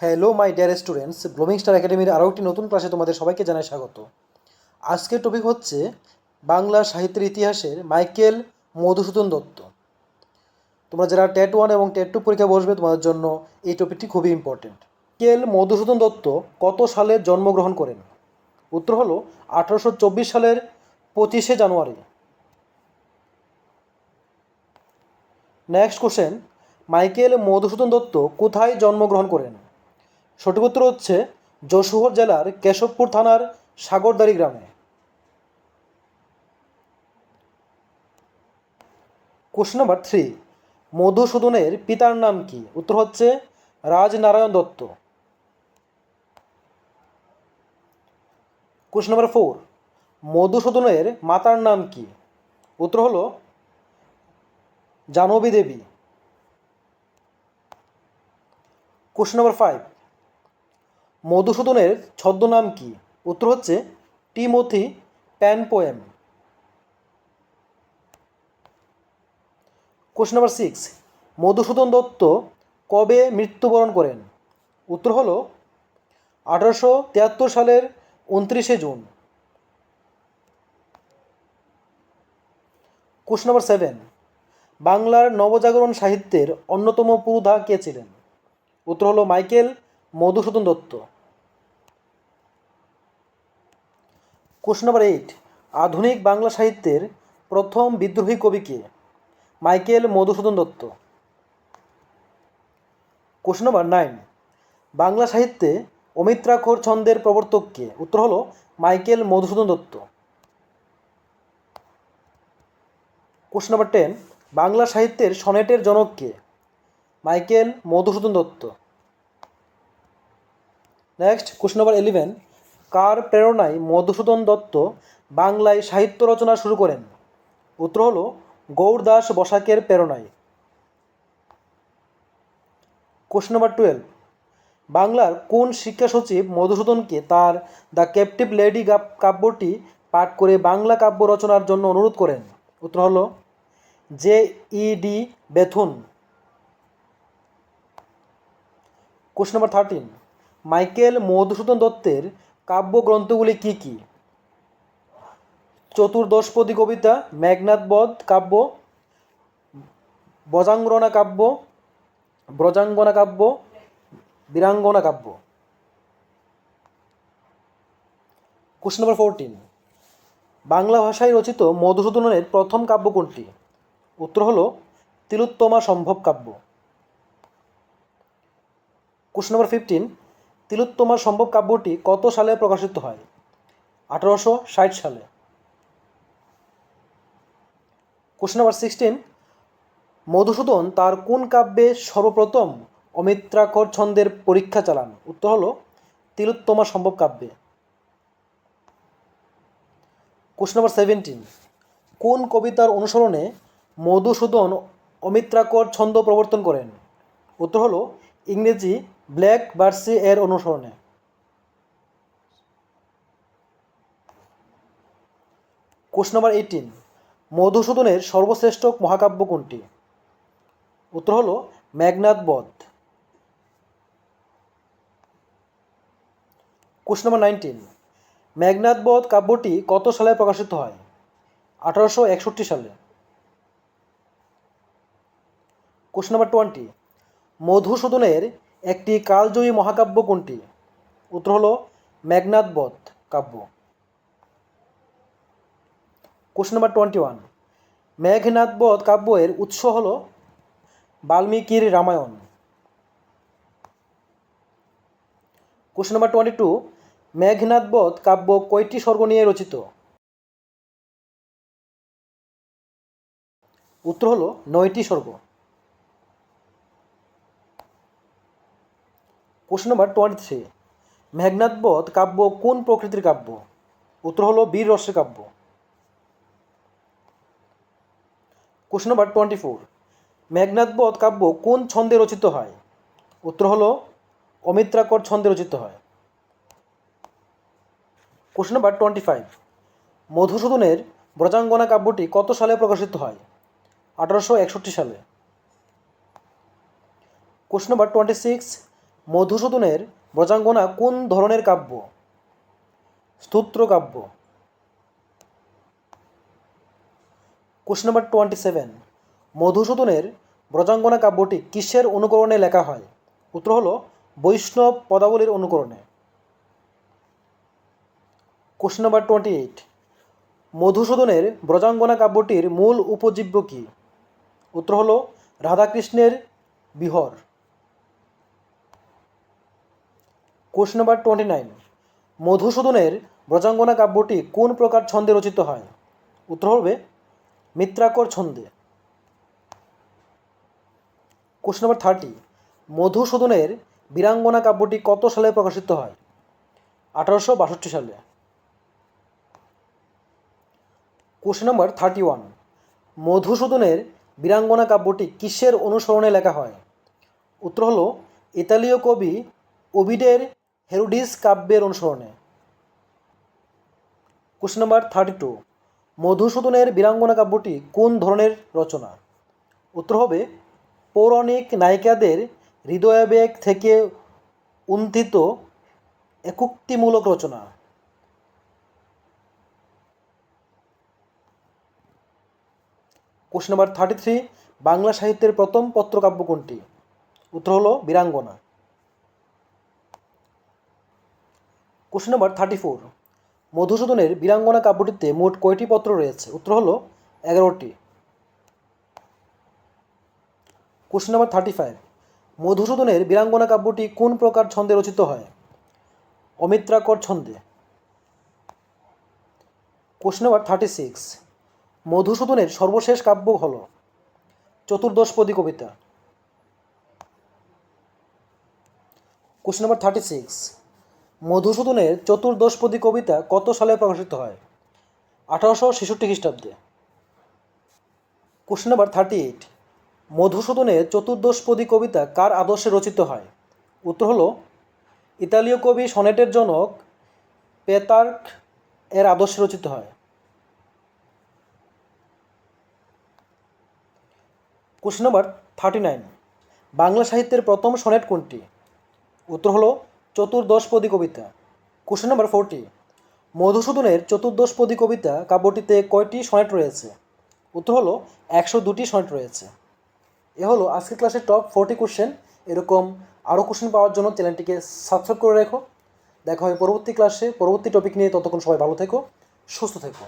Hello my dear students blooming star একাডেমির আরও একটি নতুন ক্লাসে তোমাদের সবাইকে জানাই স্বাগত। আজকের টপিক হচ্ছে বাংলা সাহিত্যের ইতিহাসের মাইকেল মধুসূদন দত্ত। তোমরা যারা টেট ওয়ান এবং টেট টু পরীক্ষা বসবে, তোমাদের জন্য এই টপিকটি খুবই ইম্পর্টেন্ট কেল মধুসূদন দত্ত কত সালে জন্মগ্রহণ করেন? উত্তর হলো, আঠারোশো চব্বিশ সালের পঁচিশে জানুয়ারি। Next question Michael Madhusudan Dutta কোথায় জন্মগ্রহণ করেন? সঠিক উত্তর হচ্ছে যশোহর জেলার কেশবপুর থানার সাগরদাড়ি গ্রামে। কোশ্চেন নাম্বার থ্রি মধুসূদনের পিতার নাম কি? উত্তর হচ্ছে Rajnarayan Dutta. Question number four মধুসূদনের মাতার নাম কি? উত্তর হলো Jahnavi Devi. Question number five মধুসূদনের ছদ্মনাম কি? উত্তর হচ্ছে Timothy Penpoem question number six Madhusudan Dutta কবে মৃত্যুবরণ করেন? উত্তর হল আঠারোশো তিয়াত্তর সালের উনত্রিশে জুন। কোশ্চেন নাম্বার সেভেন বাংলার নবজাগরণ সাহিত্যের অন্যতম পুরোধা কে ছিলেন? উত্তর হল Michael Madhusudan Dutta. Question number eight আধুনিক বাংলা সাহিত্যের প্রথম বিদ্রোহী কবি কে Michael Madhusudan Dutta. Question number nine Bangla সাহিত্যে অমিত্রাক্ষর ছন্দের প্রবর্তক কে উত্তর হলো Michael Madhusudan Dutta. Question number ten Bangla সাহিত্যের সনেটের জনক কে Michael Madhusudan Dutta. Next question number eleven কার প্রেরণায় মধুসূদন দত্ত বাংলায় সাহিত্য রচনা শুরু করেন? উত্তর হল গৌরদাস বসাকের প্রেরণায়। কোশ্চেন নম্বর টুয়েলভ বাংলার কোন শিক্ষা সচিব মধুসূদনকে তার দ্য ক্যাপটিভ লেডি কাব্যটি পাঠ করে বাংলা কাব্য রচনার জন্য অনুরোধ করেন? উত্তর হল, J E D Bethune. Question number thirteen Michael Madhusudan দত্তের কাব্যগ্রন্থগুলি কি কি? চতুর্দশপদী কবিতা মেঘনাথবধ কাব্য, বজাঙ্গনা কাব্য, ব্রজাঙ্গনা কাব্য, বীরাঙ্গনা কাব্য। কোশ্চেন নম্বর ফোরটিন বাংলা ভাষায় রচিত মধুসূদনের প্রথম কাব্য কোনটি? উত্তর হল, তিলোত্তমা সম্ভব কাব্য। কোশ্চেন নম্বর ফিফটিন তিলোত্তমার সম্ভব কাব্যটি কত সালে প্রকাশিত হয়? আঠারোশো ষাট সালে। কোশ্চেন নাম্বার সিক্সটিন মধুসূদন তার কোন কাব্যে সর্বপ্রথম অমিত্রাক্ষর ছন্দের পরীক্ষা চালান? উত্তর হল তিলোত্তমা সম্ভব কাব্যে। কোশ্চেন নাম্বার সেভেন্টিন কোন কবিতার অনুসরণে মধুসূদন অমিত্রাকর ছন্দ প্রবর্তন করেন? উত্তর হলো, ইংরেজি ব্ল্যাক বার্সি এর অনুসরণে। কোশ্চেন নাম্বার এইটিন মধুসূদনের সর্বশ্রেষ্ঠ মহাকাব্য কোনটি? উত্তর হলো মেঘনাথ বধ। কোশ্চেন নাম্বার নাইনটিন মেঘনাথ বধ কাব্যটি কত সালে প্রকাশিত হয়? আঠারোশো একষট্টি সালে। কোশ্চেন নাম্বার টোয়েন্টি মধুসূদনের একটি কালজয়ী মহাকাব্য কোনটি? উত্তর হলো মেঘনাথ বধ কাব্য। Question number twenty one Meghnad Badh কাব্যের উৎস হল বাল্মীকির Ramayana. Question number twenty two Meghnad Badh কাব্য কয়টি স্বর্গ নিয়ে রচিত? উত্তর হলো নয়টি স্বর্গ। Question number twenty three Meghnad Badh কাব্য কোন প্রকৃতির কাব্য? উত্তর হলো বীর রসের কাব্য। Question number twenty four Meghnad Badh কাব্য কোন ছন্দে রচিত হয়? উত্তর হলো অমিত্রাকর ছন্দে রচিত হয়। কোশ্চেন নাম্বার টোয়েন্টি ফাইভ মধুসূদনের ব্রজাঙ্গনা কাব্যটি কত সালে প্রকাশিত হয়? আঠারোশো একষট্টি সালে। কোশ্চেন নাম্বার টোয়েন্টি সিক্স মধুসূদনের ব্রজাঙ্গনা কোন ধরনের কাব্য? স্তোত্র কাব্য। কোশ্চেন নাম্বার টোয়েন্টি সেভেন মধুসূদনের ব্রজাঙ্গনা কাব্যটি কিসের অনুকরণে লেখা হয়? উত্তর হল, বৈষ্ণব পদাবলীর অনুকরণে। কোশ্চেন নাম্বার টোয়েন্টি এইট মধুসূদনের ব্রজাঙ্গনা কাব্যটির মূল উপজীব্য কী? উত্তর হল, রাধাকৃষ্ণের বিহর। কোশ্চেন নাম্বার টোয়েন্টি নাইন মধুসূদনের ব্রজাঙ্গনা কাব্যটি কোন প্রকার ছন্দে রচিত হয়? উত্তর হবে মিত্রাকর ছন্দে। কোশ্চেন নাম্বার থার্টি মধুসূদনের বীরাঙ্গনা কাব্যটি কত সালে প্রকাশিত হয়? আঠারোশো বাষট্টি সালে। কোশ্চেন নাম্বার থার্টি ওয়ান মধুসূদনের বীরাঙ্গনা কাব্যটি কিসের অনুসরণে লেখা হয়? উত্তর হলো, ইতালীয় কবি ওবিডের হেরুডিস কাব্যের অনুসরণে। কোশ্চেন নাম্বার থার্টি টু মধুসূদনের বীরাঙ্গনা কাব্যটি কোন ধরনের রচনা? উত্তর হবে, পৌরাণিক নায়িকাদের হৃদয়াবেগ থেকে উন্থিত একুক্তিমূলক রচনা। Question number thirty three Bangla সাহিত্যের প্রথম পত্রকাব্য কোনটি? উত্তর হলো, Birangana. Question number thirty four মধুসূদনের বীরাঙ্গনা কাব্যটিতে মোট কয়টি পত্র রয়েছে? উত্তর হলো এগারোটি। কোশ্চেন নাম্বার থার্টি ফাইভ মধুসূদনের বীরাঙ্গনা কাব্যটি কোন প্রকার ছন্দে রচিত হয়? অমিত্রাকর ছন্দে। কোশ্চেন নাম্বার থার্টি সিক্স মধুসূদনের সর্বশেষ কাব্য হল চতুর্দশপদী কবিতা। কোশ্চেন নাম্বার থার্টি সিক্স মধুসূদনের চতুর্দশপদী কবিতা কত সালে প্রকাশিত হয়? আঠারোশো ছেষট্টি খ্রিস্টাব্দে। কোশ্চেন নাম্বার থার্টি এইট মধুসূদনের চতুর্দশপদী কবিতা কার আদর্শে রচিত হয়? উত্তর হলো, ইতালীয় কবি সনেটের জনক পেতার্ক এর আদর্শে রচিত হয়। Question number thirty nine Bangla সাহিত্যের প্রথম সনেট কোনটি? উত্তর হলো চতুর্দশপদী কবিতা। কোশ্চেন নাম্বার ফোরটি মধুসূদনের চতুর্দশপদী কবিতা কাব্যটিতে কয়টি সনেট রয়েছে? উত্তর হলো, একশো দুটি সনেট রয়েছে। এ হলো আজকের ক্লাসের টপ ফোরটি কোশ্চেন এরকম আরও কোশ্চেন পাওয়ার জন্য চ্যানেলটিকে সাবস্ক্রাইব করে রেখো। দেখা হয় পরবর্তী ক্লাসে পরবর্তী টপিক নিয়ে ততক্ষণ সবাই ভালো থেকো, সুস্থ থেকো।